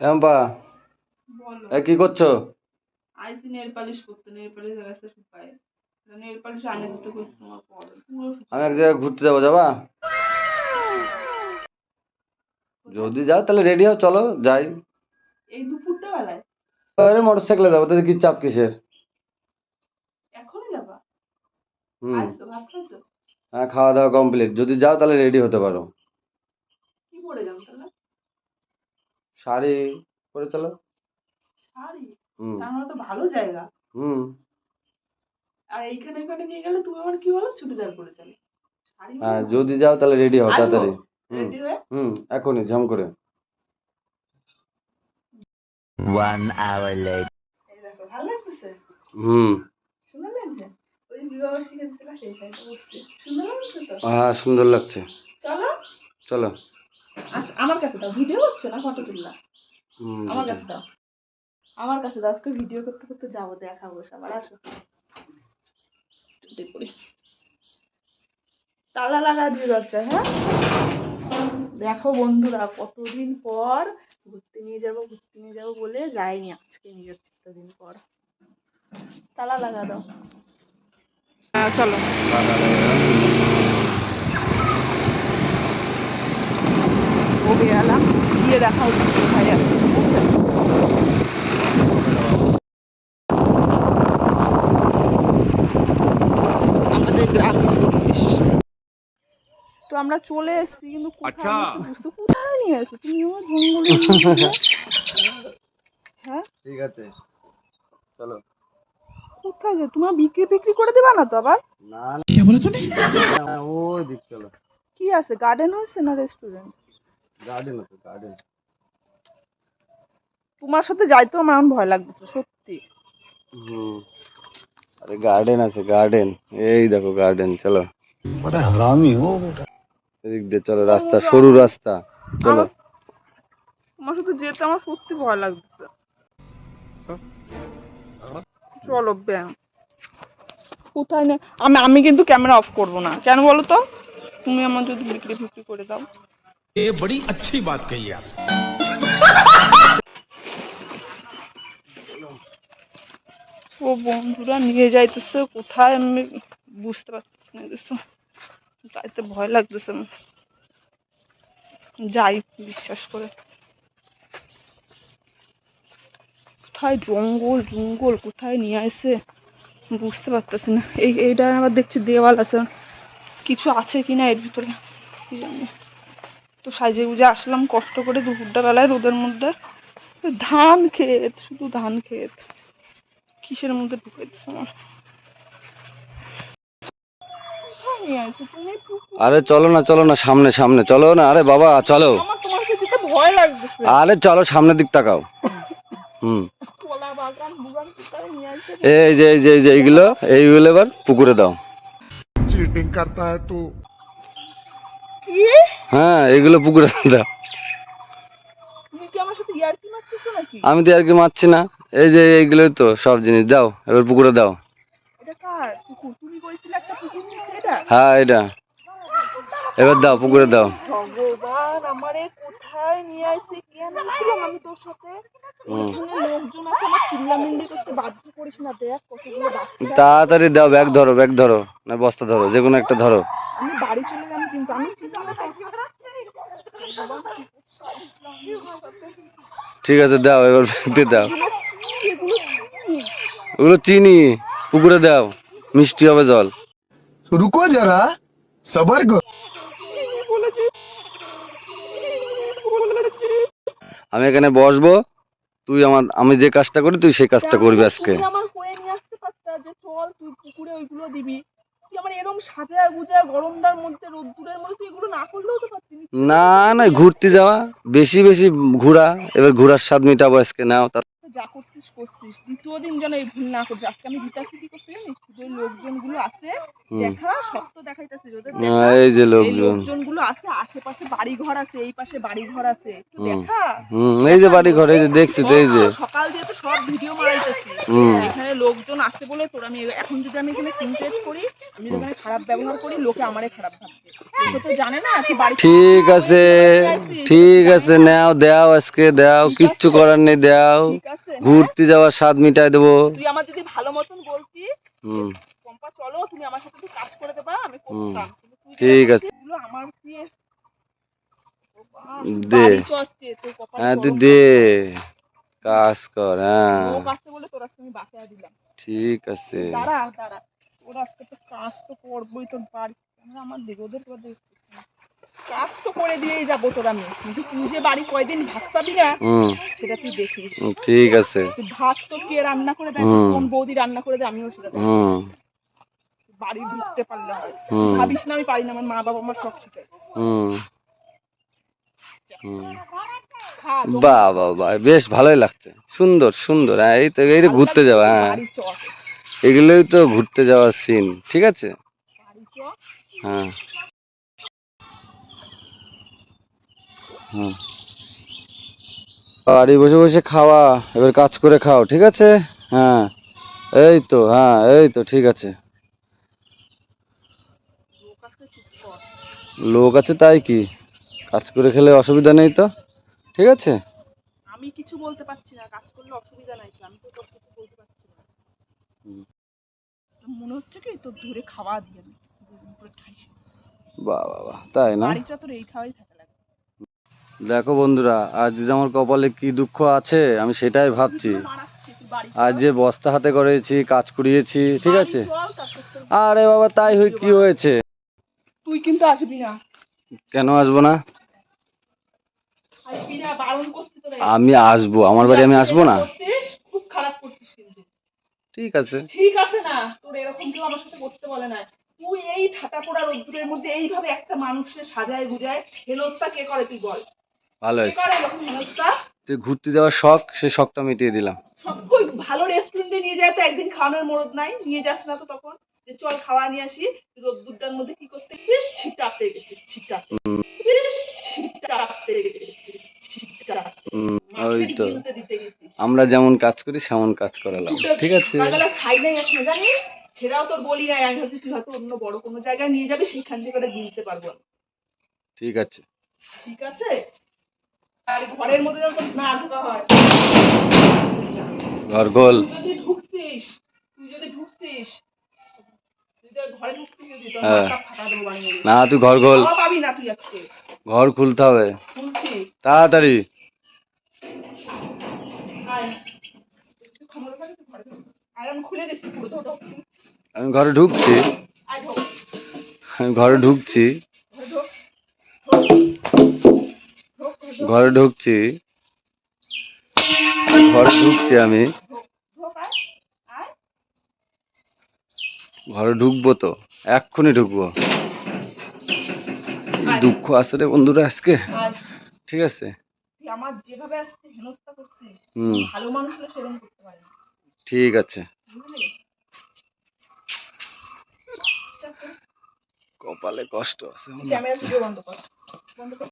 এম্পা এ কি করছ? আইসি নেল পালিশ করতে নেল পালিশ শুকায় নেল পালিশ আনে দিতে তোমার পরে। আমি এক জায়গায় ঘুরতে যাব যাবা? যদি যাও তাহলে রেডি হও চলো যাই। এই দুপুরটা বেলায় আরে মোটর সাইকেলে যাব তাতে কি চাপ কিসের? এখনই যাবা? হুম। হ্যাঁ খাওয়া দাওয়া কমপ্লিট। যদি যাও তাহলে রেডি হতে পারো কি পরে যাব তাহলে শাড়ি পরে চলো। শাড়ি? হুম। তার মানে তো ভালো জায়গা। হুম। আর এইখানে এখানে নিয়ে গেলে তুমি আবার কি বলো? চুড়িদার পরে চলে হ্যাঁ যদি যাও তাহলে রেডি হও তাড়াতাড়ি। হুম। রেডি হুম এখনই ঝাম করে। দেখো ভালো লাগতেছে? হুম। সুন্দর লাগছে? হ্যাঁ সুন্দর লাগছে। চলো। চলো। আমার কাছে দাও ভিডিও করছ না ফটো তুললা আমার কাছে দাও। আমার কাছে দাও আজকে ভিডিও করতে করতে যাব দেখাবো সবার আসো। তালা লাগা দিয়ে দরজা হ্যাঁ? দেখো বন্ধুরা কতদিন পর ঘুরতে নিয়ে যাব ঘুরতে নিয়ে যাব বলে যাইনি আজকে নিয়ে যাচ্ছি এতদিন পর। তালা লাগা দাও। হ্যাঁ চলো। ও বেরালাম গিয়ে দেখা হচ্ছে কোথায় যাচ্ছে আমাদের গ্রামের পরিবেশ তো আমরা চলে এসেছি কিন্তু কোথায়? বুঝতে কোথায় নিয়ে এসেছ তুমি আমার জঙ্গলে হ্যাঁ? ঠিক আছে। চলো। কোথায় যে? তোমার বিক্রি বিক্রি করে দেবা না তো আবার? না না। ওই দিক চলো। কি আছে? গার্ডেন হয়েছে না রেস্টুরেন্ট গার্ডেন আছে গার্ডেন তোমার সাথে যাইতো আমার ভয় লাগতেছে সত্যি। হুম। আরে গার্ডেন আছে গার্ডেন এই দেখো গার্ডেন চলো। বড় হারামি হো বেটা। এদিক দিয়ে চলো রাস্তা সরু রাস্তা চলো। তোমার সাথে যেতে আমার সত্যি ভয় লাগতেছে। চলো ব্যায়াম। কোথায় না আমি আমি কিন্তু ক্যামেরা অফ করব না। কেন বলো তো? তুমি আমার যদি বিক্রি ফিক্রি করে দাও। ये बड़ी अच्छी बात कही आप ও বন্ধুরা নিয়ে যাইতেছে কোথায় আমি বুঝতে পারতেছি না কিছু তাইতে ভয় লাগতেছে আমার। যাই বিশ্বাস করে কোথায় জঙ্গল জঙ্গল কোথায় নিয়ে আসে বুঝতে পারতেছি না এই এইটা আবার দেখছি দেওয়াল আছে কিছু আছে কিনা এর ভিতরে কি জানি তো সাইজে গুজে আসলাম কষ্ট করে দুপুরটা বেলায় রোদের মধ্যে। ধান ক্ষেত শুধু ধান ক্ষেত। কিসের মধ্যে ঢুকে আরে চলো না চলো না সামনে সামনে। চলো না আরে বাবা চলো। আরে চলো সামনের দিক তাকাও। এই যে এই যে এইগুলো এইগুলো এবার পুকুরে দাও। চিটিং করতে তো। হ্যাঁ এগুলো পুকুরে দাও। আমি তো আর কি মারছি না। এই যে এইগুলো তো সব জিনিস দাও এবার পুকুরে দাও। হ্যাঁ এটা। এবার দাও পুকুরে দাও। তাড়াতাড়ি দাও ব্যাগ ধরো ব্যাগ ধরো না বস্তা ধরো যে কোনো একটা ধরো। ঠিক আছে দাও এবার ব্যাগতে দাও। ওগুলো চিনি পুকুরে দাও মিষ্টি হবে জল। রুকো যারা সবার করো আমি এখানে বসবো তুই আমার আমি যে কাজটা করি তুই সেই কাজটা করবি আজকে। আমার হয়ে নিয়ে আসতে পারতা? যে চল তুই পুকুরে ওইগুলো দিবি। আমার এরকম সাজায় গুজায় গরমটার মধ্যে রোদ্দুরের মধ্যে তুই এগুলো না করলেও তো পারতি। না না ঘুরতে যাওয়া বেশি বেশি ঘোরা এবার ঘোরার স্বাদ মিটাবো আজকে নাও যা করছিস করছিস। দ্বিতীয় দিন যেন এই ভুল না করিস। আজকে আমি রিতাকে কি করতে জানিস? শুধু ওই লোকজনগুলো আছে দেখা সত্য দেখাইতেছে ওদের এই যে লোকজন। লোকজনগুলো আছে আশেপাশে বাড়ি ঘর আছে এই পাশে বাড়ি ঘর আছে দেখা। হুম এই যে বাড়ি ঘরে এই যে দেখছি তো এই যে। সকাল দিয়ে তো সব ভিডিও মারাইতেছি। এখানে লোকজন আছে বলে তোর আমি এখন যদি আমি এখানে সিনক্রেট করি আমি যদি এখানে খারাপ ব্যবহার করি লোকে আমারে খারাপ ভাববে। ঠিক আছে ঠিক আছে নাও দাও আজকে দাও কিচ্ছু করার নেই দাও। হ্যাঁ? ঘুরতে যাওয়ার স্বাদ মিটাই দেবো। তুই আমার যদি ভালো মতন বলতি হুম। পম্পা চলো তুমি আমার সাথে কাজ করে দেবা আমি করতাম। কিন্তু তুই যে ঠিক আছে। আমার দে। হ্যাঁ তুই দে। কাজ কর হ্যাঁ। ঠিক আছে। দাঁড়া দাঁড়া। আজকে তো কাজ তো করবোই তোর বাড়ি আমরা আমার দিকে ওদের তোর কাজ তো করে দিয়েই যাব তোর আমি কিন্তু তুই যে বাড়ি কয়দিন ভাত পাবি না সেটা তুই দেখিস। ঠিক আছে। ভাত তো কে রান্না করে দেয়? কোন বৌদি রান্না করে দেয়? আমিও সেটা বাড়ি ঢুকতে পারলে হয়। ভাবিস না আমি পারি না আমার মা বাবা আমার সব শিখায়। হুম। হুম। খা বাহ বাহ বাহ বেশ ভালোই লাগছে। সুন্দর সুন্দর। এই তো এই ঘুরতে যাওয়া হ্যাঁ। এগুলোই তো ঘুরতে যাওয়ার সিন ঠিক আছে? হ্যাঁ। হুম। বাড়ি বসে বসে খাওয়া এবার কাজ করে খাও ঠিক আছে? হ্যাঁ। এই তো হ্যাঁ এই তো ঠিক আছে। লোক আছে তাই কি? কাজ করে খেলে অসুবিধা নেই তো? ঠিক আছে? আমি কিছু বলতে পারছি না কাজ করলে অসুবিধা নাই আমি তো তোর কিছু বলতে পারছি না। মনে হচ্ছে কি তোর ধরে খাওয়া দিয়ে বাহ বাহ বাহ তাই না? বাড়ি চ এই খাওয়াই থাকে লাগে। দেখো বন্ধুরা আজ যে আমার কপালে কি দুঃখ আছে আমি সেটাই ভাবছি। আজ যে বস্তা হাতে করেছি কাজ করিয়েছি ঠিক আছে? আরে বাবা তাই হই কি হয়েছে? তুই কিন্তু আসবি না। কেন আসব না? আমি আসব আমার বাড়ি আমি আসব না? ঠিক আছে। ঠিক আছে না তোর এরকম কেউ আমার সাথে করতে বলে না তুই এই ঠাটা পোড়া রোদ্দুরের মধ্যে এইভাবে একটা মানুষকে সাজায় গুজায় হেনস্তা কে করে তুই বল? ভালো কে হয়েছে। করে এরকম হেনস্তা তুই ঘুরতে যাওয়ার শখ সেই শখটা মিটিয়ে দিলাম। সব কই? ভালো রেস্টুরেন্টে নিয়ে যায় তো একদিন খাওয়ানোর মরদ নাই নিয়ে যাস না তো তখন। যে চল খাওয়া নিয়ে আসি রোদ্দুরটার মধ্যে কি করতে গেছিস? ছিটাতে ছিটাতে। গেছিস ওই তো। গিলতে দিতে গেছিস। আমরা যেমন কাজ করি সেমন কাজ করালাম। ঠিক আছে। সকালবেলা খাই নাই এখনও জানিস? সেটাও তোর বলি নাই আমি ভাবছি তুই হয়তো অন্য বড় কোনো জায়গায় নিয়ে যাবি সেখান থেকে ওটা গিলতে পারব না ঠিক আছে। ঠিক আছে? আর ঘরের মধ্যে তোর না ঢোকা হয়। গোল তুই যদি ঢুকছিস তুই যদি ঢুকছিস হ্যাঁ। না তুই ঘর না ঘর খুলতে হবে। তাড়াতাড়ি। আমি খুলে দিচ্ছি। আমি ঘরে ঢুকছি। আমি ঘরে ঢুকছি। ঘরে ঢোক ঢোক। ঢোক, ঘরে ঢোক। ঘরে ঢুকছি। ঘরে ঢুকছি আমি। ঘরে ঢুকবো তো এক্ষুনি ঢুকবো। দুঃখ আছে রে বন্ধুরা আজকে? ঠিক আছে। আমার যেভাবে আজকে হেনস্থা করছিস হুম। ভালো মানুষ হলে সেরকম করতে পারে ঠিক আছে। কপালে কষ্ট আছে